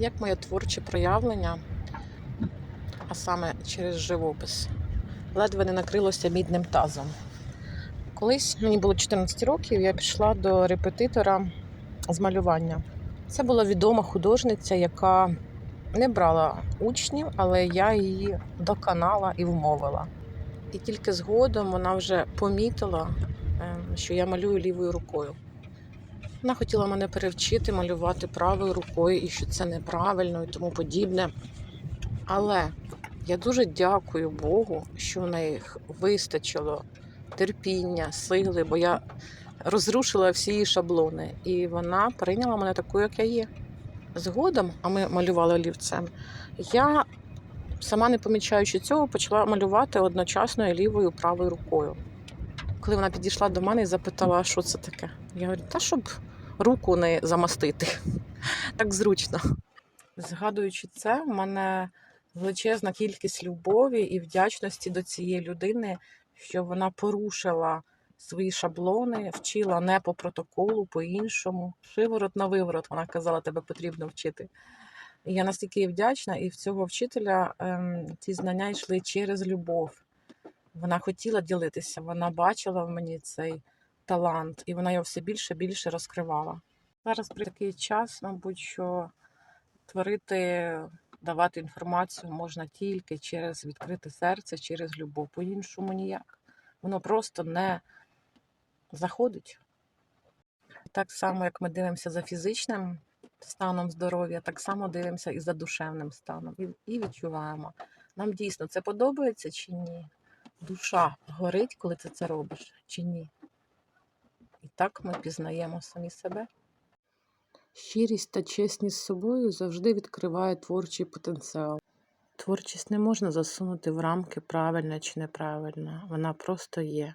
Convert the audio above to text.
як моє творче проявлення, а саме через живопис, ледве не накрилося мідним тазом. Колись мені було 14 років, я пішла до репетитора з малювання. Це була відома художниця, яка не брала учнів, але я її доконала і вмовила. І тільки згодом вона вже помітила, ем, що я малюю лівою рукою. Вона хотіла мене перевчити малювати правою рукою і що це неправильно і тому подібне. Але я дуже дякую Богу, що в неї вистачило терпіння, сили, бо я розрушила всі її шаблони, і вона прийняла мене такою, як я є. Згодом, а ми малювали олівцем, я, сама не помічаючи цього, почала малювати одночасно і лівою і правою рукою. Коли вона підійшла до мене і запитала, що це таке, я говорю, та щоб руку не замастити. Так зручно. Згадуючи це, в мене величезна кількість любові і вдячності до цієї людини, що вона порушила свої шаблони, вчила не по протоколу, по-іншому. Шиворот на виворот, вона казала, тебе потрібно вчити. І я настільки вдячна, і в цього вчителя ем, ці знання йшли через любов. Вона хотіла ділитися, вона бачила в мені цей талант, і вона його все більше і більше розкривала. Зараз при такий час, мабуть, що творити, давати інформацію можна тільки через відкрите серце, через любов. По-іншому ніяк. Воно просто не заходить. Так само, як ми дивимося за фізичним станом здоров'я, так само дивимося і за душевним станом. І, відчуваємо. Нам дійсно це подобається чи ні? Душа горить, коли ти це робиш, чи ні? І так ми пізнаємо самі себе. Щирість та чесність з собою завжди відкриває творчий потенціал. Творчість не можна засунути в рамки правильна чи неправильно. Вона просто є.